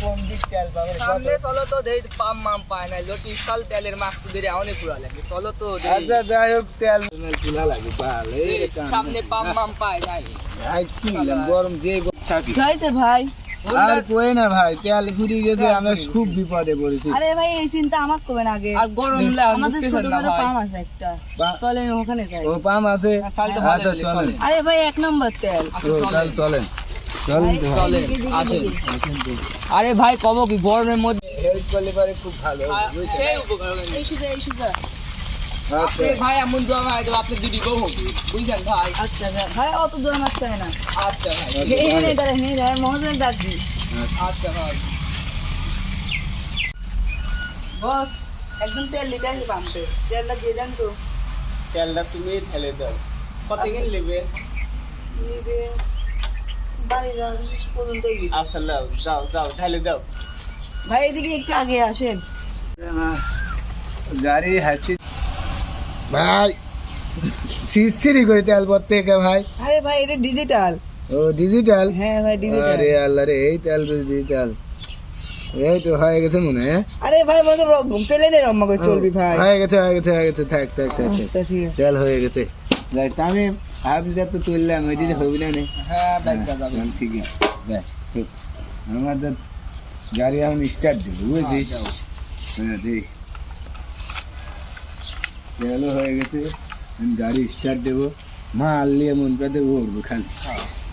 কোন দিক তেল পাবেন সামনে চলো তো দেই পাম মাম পায় না লোটি সাল তেলের মাস্ক দিয়ে অনেক পুরা লাগে। চলো তো দেই। আচ্ছা যাই হোক তেল। লাগে সামনে পাম মাম পায় নাই। আই কি গরম যে থাকি ভাই। আর কই না ভাই তেল ফুরিয়ে গেছে আমরা খুব বিপদে পড়েছি। আরে ভাই এই চিন্তা আমার করবেন আগে। আর গরম লাগে আমাদের না পাম আছে একটা। চলেন ওখানে যাই। ও পাম আছে। চাল তো ভালো আচ্ছা চলেন। আরে ভাই এক নম্বর তেল। আচ্ছা চলেন। আসেন। আরে ভাই কব কি? গরমের মধ্যে হেল্প করলে পারে খুব ভালো সেই উপকার এই সুজা এই সুজা আচ্ছা ভাই এমন জমা আপনি দিদি বউ। বুঝছেন ভাই? আচ্ছা আচ্ছা। ভাই অত দূর আমার চাই না। আচ্ছা ভাই। হেনে দাঁড়া হেনে দাঁড়া মহাজনের ডাক দি আচ্ছা। ভাই। বস একদম তেল নিতে আসি পাম্পে। তেলটা দিয়ে দেন তো। তেলটা তুমি ঢেলে দাও। কত কিন নেবে? নিবে আচ্ছা লাও যাও যাও ঢেলে দাও ভাই এদিকে একটু আগে আসেন। গাড়ি হাঁচি ভাই সিসিরি করে তেল পড়তে কে ভাই? আরে ভাই এটা ডিজিটাল ও ডিজিটাল হ্যাঁ ভাই ডিজিটাল আরে আল্লাহ রে এই তেল ডিজিটাল এই তো হয়ে গেছে মনে হয়? আরে ভাই মনে রম্মা করে চলবি ভাই। হয়ে গেছে হয়ে গেছে হয়ে গেছে থাক থাক থাক থাক। আচ্ছা ঠিক আছে। তেল হয়ে গেছে। যাই আমি ভাবলিটা তো তুললাম ওই দিকে হবে না হ্যাঁ যাবে। চল, ঠিক আছে। আমার তো গাড়ি এখন স্টার্ট দেবো বুঝেছিস? হ্যাঁ দেখ। তেলও হয়ে গেছে গাড়ি স্টার্ট দেবো। মা আল্লিয়ে মন পাতে উঠবো খালি।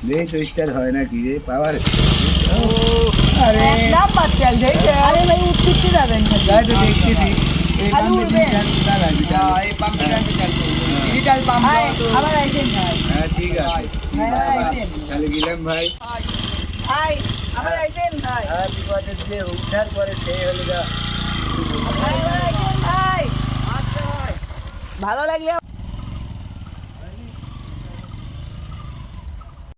দেখ তো স্টার্ট হয় না কি রে পাওয়ার। আরে। নাম্বার তেল দেখে। আরে ভাই উঠতে যাবেন গাড়ি তো দেখতেছি। এই। এই ডিজিটাল পাম্প ভাই আবার আইছেন ভাই। হ্যাঁ ঠিক আছে। ভাই আইছেন। তাহলে গেলাম ভাই। ভাই আবার আইছেন ভাই। আর বিপদের যে উদ্ধার করে সেই হলো যা ভাই আবার আইছেন ভাই। আচ্ছা ভাই। ভালো লাগলে।